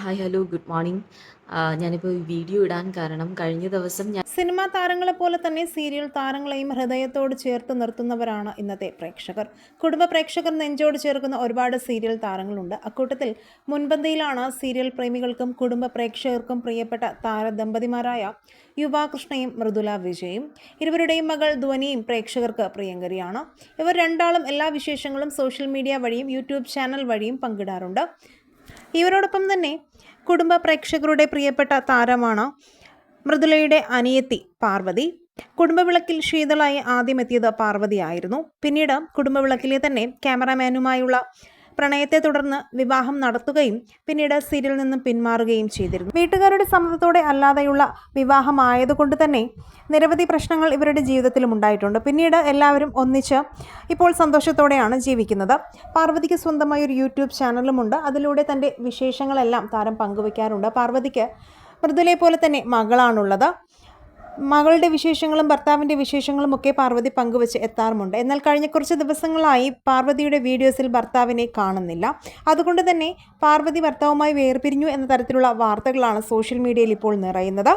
Hi hello good morning. ഞാനിപ്പോൾ video ഇടാൻ കാരണം കഴിഞ്ഞ ദിവസം ഞാൻ സിനിമാ താരങ്ങളെ പോലെ തന്നെ സീരിയൽ താരങ്ങളെയും ഹൃദയത്തോട് ചേർത്ത് നിർത്തുന്നവരാണ് ഇന്നത്തെ പ്രേക്ഷകർ. കുടുംബ പ്രേക്ഷകർ നെഞ്ചോട് ചേർക്കുന്ന ഒരുപാട് സീരിയൽ താരങ്ങളുണ്ട്. അക്കൂട്ടത്തിൽ മുൻപന്തിയിലാണ് സീരിയൽ പ്രേമികൾക്കും കുടുംബ പ്രേക്ഷകർക്കും പ്രിയപ്പെട്ട താരദമ്പതിമാരായ യുവാകൃഷ്ണയും മൃദുല വിജയും. ഇരുവരുടെയും മകൾ ധ്വനിയും പ്രേക്ഷകർക്ക് പ്രിയങ്കരിയാണ്. ഇവർ രണ്ടാളും എല്ലാ വിശേഷങ്ങളും സോഷ്യൽ മീഡിയ വഴിയും യൂട്യൂബ് ചാനൽ വഴിയും പങ്കിടാറുണ്ട്. ഇവരോടൊപ്പം തന്നെ കുടുംബ പ്രേക്ഷകരുടെ പ്രിയപ്പെട്ട താരമാണ് മൃദുലയുടെ അനിയത്തി പാർവതി. കുടുംബവിളക്കിൽ ശീതളായി ആദ്യമെത്തിയത് പാർവതിയായിരുന്നു. പിന്നീട് കുടുംബവിളക്കിലെ തന്നെ ക്യാമറാമാനുമായുള്ള പ്രണയത്തെ തുടർന്ന് വിവാഹം നടത്തുകയും പിന്നീട് സീരിയലിൽ നിന്നും പിന്മാറുകയും ചെയ്തിരുന്നു. വീട്ടുകാരുടെ സമ്മതത്തോടെ അല്ലാതെയുള്ള വിവാഹമായതുകൊണ്ട് തന്നെ നിരവധി പ്രശ്നങ്ങൾ ഇവരുടെ ജീവിതത്തിലും ഉണ്ടായിട്ടുണ്ട്. പിന്നീട് എല്ലാവരും ഒന്നിച്ച് ഇപ്പോൾ സന്തോഷത്തോടെയാണ് ജീവിക്കുന്നത്. പാർവതിക്ക് സ്വന്തമായ ഒരു യൂട്യൂബ് ചാനലുമുണ്ട് അതിലൂടെ തന്റെ വിശേഷങ്ങളെല്ലാം താരം പങ്കുവയ്ക്കാറുണ്ട്. പാർവതിക്ക് മൃദുലയെ പോലെ തന്നെ മകളാണുള്ളത്. മകളുടെ വിശേഷങ്ങളും ഭർത്താവിന്റെ വിശേഷങ്ങളും ഒക്കെ പാർവതി പങ്കുവച്ച് എത്താറുമുണ്ട്. എന്നാൽ കഴിഞ്ഞ കുറച്ച് ദിവസങ്ങളായി പാർവതിയുടെ വീഡിയോസിൽ ഭർത്താവിനെ കാണുന്നില്ല. അതുകൊണ്ട് തന്നെ പാർവതി ഭർത്താവുമായി വേർപിരിഞ്ഞു എന്ന തരത്തിലുള്ള വാർത്തകളാണ് സോഷ്യൽ മീഡിയയിൽ ഇപ്പോൾ നിറയുന്നത്.